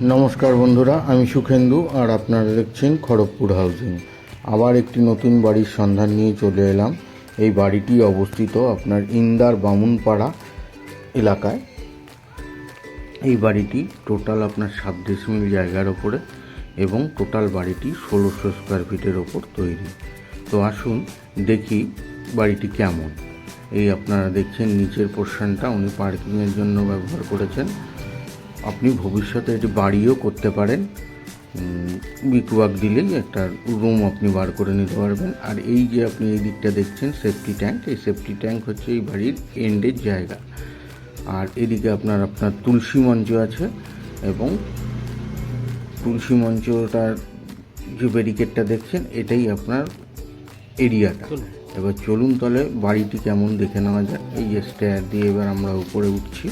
নমস্কার বন্ধুরা, আমি সুখেন্দু আর আপনারা দেখছেন খড়গপুর হাউজিং। আবার একটি নতুন বাড়ির সন্ধান নিয়ে চলে এলাম। এই বাড়িটি অবস্থিত আপনার ইন্দার বামুনপাড়া এলাকায়। এই বাড়িটি টোটাল আপনার সাত ডিসমিল জায়গার ওপরে এবং টোটাল বাড়িটি ষোলোশো স্কোয়ার ফিটের ওপর তৈরি। তো আসুন দেখি বাড়িটি কেমন। এই আপনারা দেখছেন নিচের পোর্শনটা উনি পার্কিংয়ের জন্য ব্যবহার করেছেন। আপনি ভবিষ্যতে এটি বাড়িও করতে পারেন। বিকওয়াক দিলেই একটা রুম আপনি বার করে নিতে পারবেন। আর এই যে আপনি এই দিকটা দেখছেন সেফটি ট্যাঙ্ক এই সেফটি ট্যাঙ্ক হচ্ছে এই বাড়ির এন্ডের জায়গা। আর এদিকে আপনার আপনার তুলসী মঞ্চ আছে এবং তুলসী মঞ্চটার যে ব্যারিকেডটা দেখছেন এটাই আপনার এরিয়াটা এবার চলুন তাহলে বাড়িটি কেমন দেখে নেওয়া যাক। এই যে স্টেয়ার দিয়ে এবার আমরা উপরে উঠছি।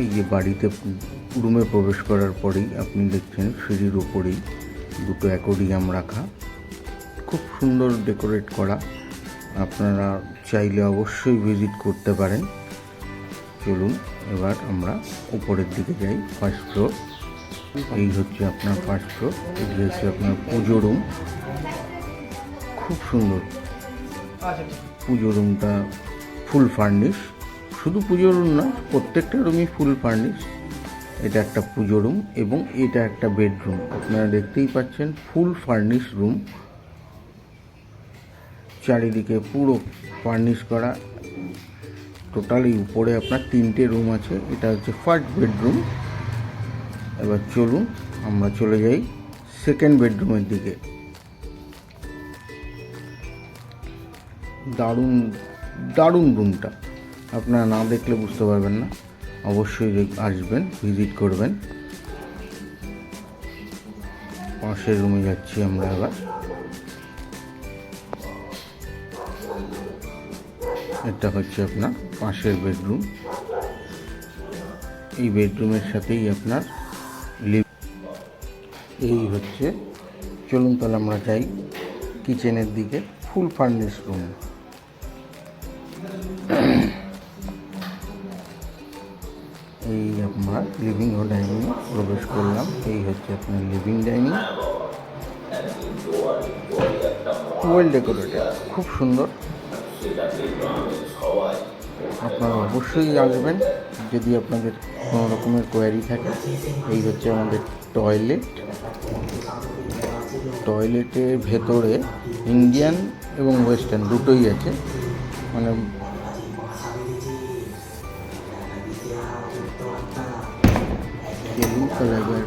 এই যে বাড়িতে রুমে প্রবেশ করার পরেই আপনি দেখছেন সিঁড়ির ওপরেই দুটো অ্যাকোরিয়াম রাখা। খুব সুন্দর ডেকোরেট করা। আপনারা চাইলে অবশ্যই ভিজিট করতে পারেন। চলুন, এবার আমরা উপরের দিকে যাই ফার্স্ট ফ্লোর এই হচ্ছে আপনার ফার্স্ট ফ্লোর এটি হচ্ছে আপনার পুজো রুম খুব সুন্দর। পুজো রুমটা ফুল ফার্নিশ শুধু পুজো রুম না, প্রত্যেকটা রুমই ফুল ফার্নিশ এটা একটা পুজো রুম এবং এটা একটা বেডরুম আপনারা দেখতেই পাচ্ছেন ফুল ফার্নিশ রুম চারিদিকে পুরো ফার্নিশ করা। টোটালি উপরে আপনার তিনটে রুম আছে। এটা হচ্ছে ফার্স্ট বেডরুম এবার চলুন, আমরা চলে যাই সেকেন্ড বেডরুমের দিকে। দারুণ দারুণ রুমটা আপনারা না দেখলে বুঝতে পারবেন না। অবশ্যই আসবেন ভিজিট করবেন। পাশের রুমে যাচ্ছি আমরা এবার এটা হচ্ছে আপনার পাশের বেডরুম এই বেডরুমের সাথেই আপনার এই হচ্ছে, চলুন তাহলে আমরা যাই কিচেনের দিকে ফুল ফার্নিশ রুম এই আপনার লিভিং ও ডাইনিং প্রবেশ করলাম। এই হচ্ছে আপনার লিভিং ডাইনিং ওয়েল ডেকোরেটেড খুব সুন্দর। আপনারা অবশ্যই আসবেন যদি আপনাদের কোনো রকমের কোয়ারি থাকে। এই হচ্ছে আমাদের টয়লেট টয়লেটের ভেতরে ইন্ডিয়ান এবং ওয়েস্টার্ন দুটোই আছে। মানে চলুন তাহলে এবার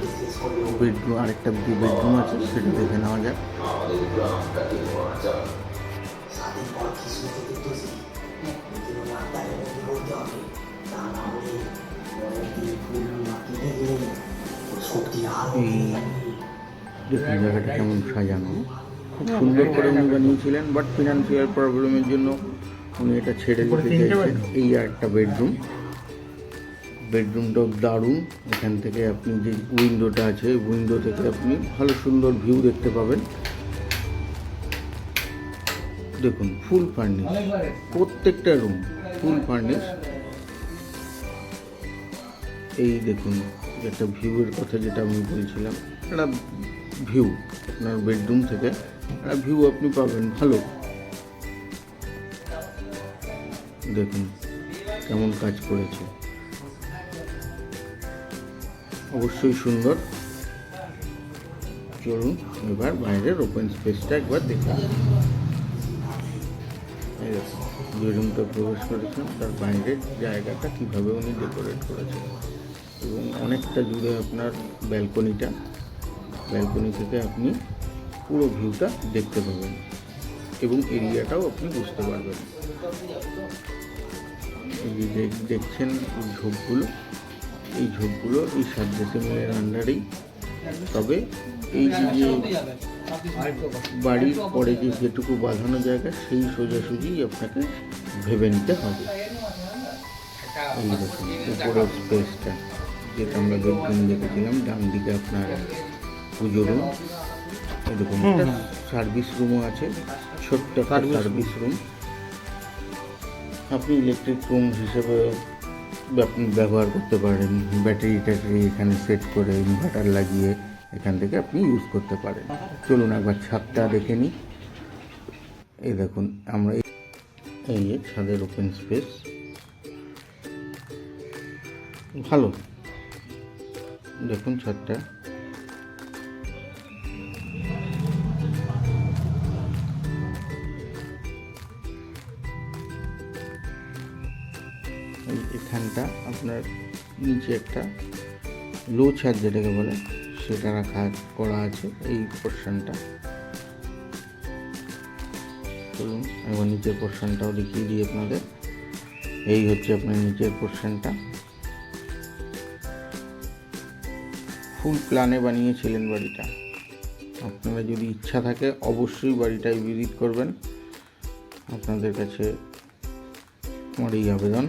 বেডরুম আরেকটা বেডরুম আছে সেটা দেখে নেওয়া যাক। এই জায়গাটা কেমন সাজানো। খুব সুন্দর করে উনি বানিয়েছিলেন বাট ফিনান্সিয়াল প্রবলেমের জন্য উনি এটা ছেড়ে দিতে চাইছেন। এই আর একটা বেডরুম। বেডরুমটাও দারুণ। এখান থেকে আপনি যে উইন্ডোটা আছে উইন্ডো থেকে আপনি ভালো সুন্দর ভিউ দেখতে পাবেন। দেখুন ফুল ফার্নিশ প্রত্যেকটা রুম ফুল ফার্নিশ এই দেখুন, একটা ভিউয়ের কথা যেটা আমি বলছিলাম, একটা ভিউ আপনার বেডরুম থেকে, একটা ভিউ আপনি পাবেন, ভালো। দেখুন, কেমন কাজ করেছে। অবশ্যই সুন্দর। চলুন, এবার বাইরের ওপেন স্পেসটা একবার দেখা। রুমটা প্রবেশ করেছেন তার বাইরের জায়গাটা কীভাবে উনি ডেকোরেট করেছেন। এবং অনেকটা জুড়ে আপনার ব্যালকনিটা ব্যালকনি থেকে আপনি পুরো ভিউটা দেখতে পাবেন। এবং এরিয়াটাও আপনি বুঝতে পারবেন। যে, দেখছেন ঝোপগুলো। এই ঝোপগুলো এই সাত ডিসেম্বরের আন্ডারেই। তবে এই যে বাড়ির পরে যে যেটুকু বাঁধানো জায়গা সেই সোজাসুজি আপনাকে ভেবে নিতে হবে। এই দেখুন উপরের স্পেসটা যেটা আমরা বেডরুম দেখেছিলাম ডান দিকে আপনার পুজো রুম এরকম একটা সার্ভিস রুমও আছে ছোট্ট সার্ভিস রুম আপনি ইলেকট্রিক রুম হিসেবে ব্যব- ব্যবহার করতে পারেন। ব্যাটারি ট্যাটারি এখানে সেট করে ইনভার্টার লাগিয়ে এখান থেকে আপনি ইউজ করতে পারেন। চলুন একবার ছাদটা দেখে নিই। এই দেখুন, আমরা এই- এই যে ছাদের ওপেন স্পেস ভালো। দেখুন ছাদটা। এখানটা আপনার নিচে একটা লো ছাদ যেটাকে বলে, সেটা রাখা করা আছে এই পোর্শনটা চলুন, এবার নিচের পোর্শনটাও দেখিয়ে দিই আপনাদের। এই হচ্ছে আপনার নিচের পোর্শনটা ফুল প্ল্যানে বানিয়েছিলেন বাড়িটা। আপনারা যদি ইচ্ছা থাকে, অবশ্যই বাড়িটায় ভিজিট করবেন। আপনাদের কাছে আমার এই আবেদন।